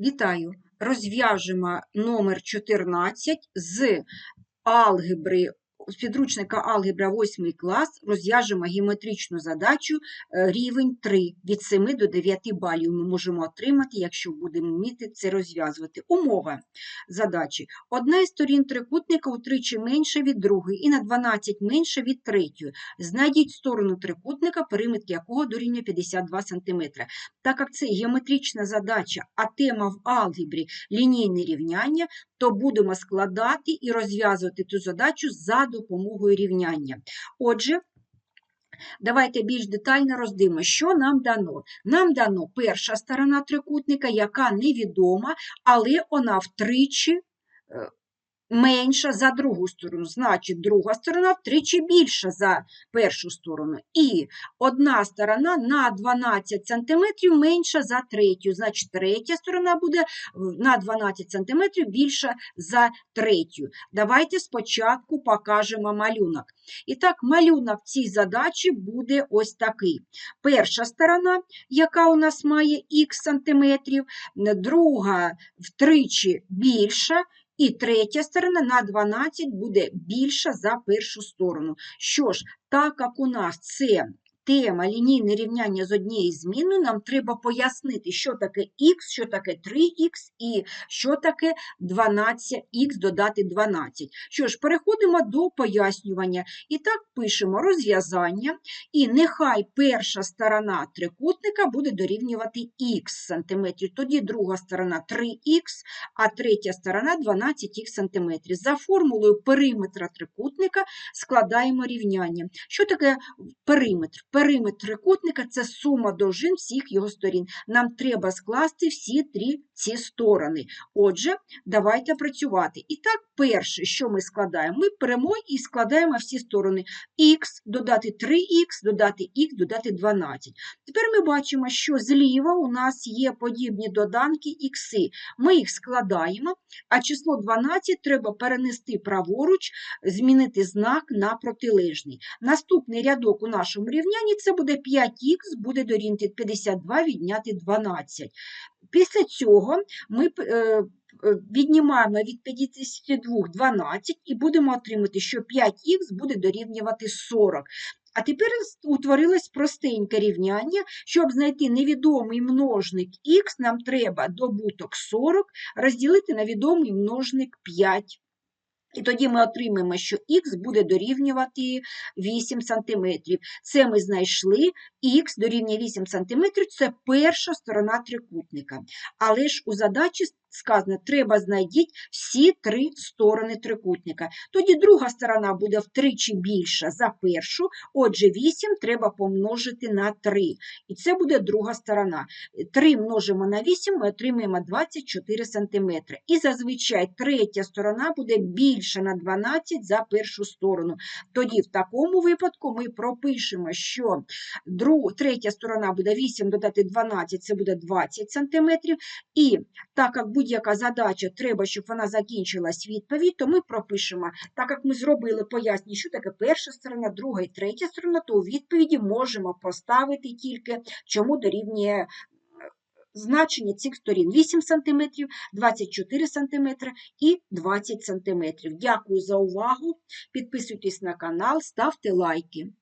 Вітаю! Розв'яжемо номер 14 з алгебри, з підручника алгебра 8 клас, розв'яжемо геометричну задачу е, рівень 3, від 7 до 9 балів ми можемо отримати, якщо будемо вміти це розв'язувати. Умова задачі. Одна із сторін трикутника утричі менше від другої і на 12 менше від третьої. Знайдіть сторону трикутника, периметр якого дорівнює 52 см. Так як це геометрична задача, а тема в алгебрі лінійне рівняння, то будемо складати і розв'язувати цю задачу за допомогою рівняння. Отже, давайте більш детально роздимо, що нам дано. Нам дано перша сторона трикутника, яка невідома, але вона втричі е, менша за другу сторону. Значить, друга сторона втричі більша за першу сторону. І одна сторона на 12 см менша за третю. Значить, третя сторона буде на 12 см більша за третю. Давайте спочатку покажемо малюнок. І так, малюнок цій задачі буде ось такий. Перша сторона, яка у нас має х сантиметрів, друга втричі більша, і третя сторона на 12 буде більша за першу сторону. Що ж, так як у нас це тема лінійне рівняння з однією зміною, нам треба пояснити, що таке х, що таке 3х і що таке 12х додати 12. Що ж, переходимо до пояснювання. І так пишемо розв'язання, і нехай перша сторона трикутника буде дорівнювати х сантиметрів, тоді друга сторона 3х, а третя сторона 12х сантиметрів. За формулою периметра трикутника складаємо рівняння. Що таке периметр? Периметр трикутника – це сума довжин всіх його сторін. Нам треба скласти всі три ці сторони. Отже, давайте працювати. І так, перше, що ми складаємо? Ми беремо і складаємо всі сторони. х додати 3х, додати х, додати 12. Тепер ми бачимо, що зліва у нас є подібні доданки ікси. Ми їх складаємо, а число 12 треба перенести праворуч, змінити знак на протилежний. Наступний рядок у нашому рівнянні це буде 5х, буде дорівнювати 52 відняти 12. Після цього ми е, е, віднімаємо від 52 12 і будемо отримати, що 5х буде дорівнювати 40. А тепер утворилось простеньке рівняння. Щоб знайти невідомий множник х, нам треба добуток 40 розділити на відомий множник 5. І тоді ми отримаємо, що х буде дорівнювати 8 см. Це ми знайшли. Х дорівнює 8 см – це перша сторона трикутника. Але ж у задачі сказано, треба знайдіть всі три сторони трикутника. Тоді друга сторона буде втричі більша за першу, отже 8 треба помножити на 3. І це буде друга сторона. 3 множимо на 8, ми отримаємо 24 см. І зазвичай третя сторона буде більша на 12 за першу сторону. Тоді в такому випадку ми пропишемо, що третя сторона буде 8 додати 12, це буде 20 см. І так як будь-яка задача треба, щоб вона закінчилась відповідь, то ми пропишемо, так як ми зробили пояснення, що таке перша сторона, друга і третя сторона, то у відповіді можемо поставити тільки, чому дорівнює е, значення цих сторін 8 см, 24 см і 20 см. Дякую за увагу. Підписуйтесь на канал, ставте лайки.